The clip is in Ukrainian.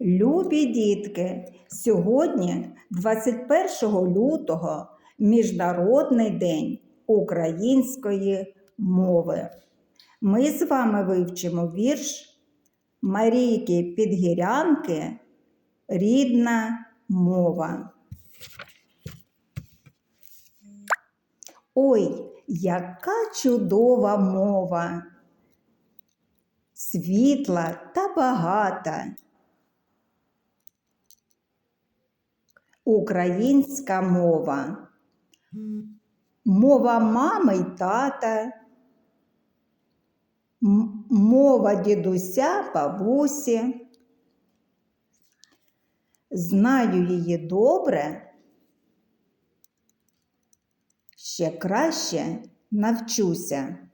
Любі дітки, сьогодні, 21 лютого, Міжнародний день української мови. Ми з вами вивчимо вірш Марійки Підгірянки Рідна мова. Ой, яка чудова мова! Світла та багата. Українська мова. Мова мами й тата. Мова дідуся, бабусі. Знаю її добре. Ще краще навчуся.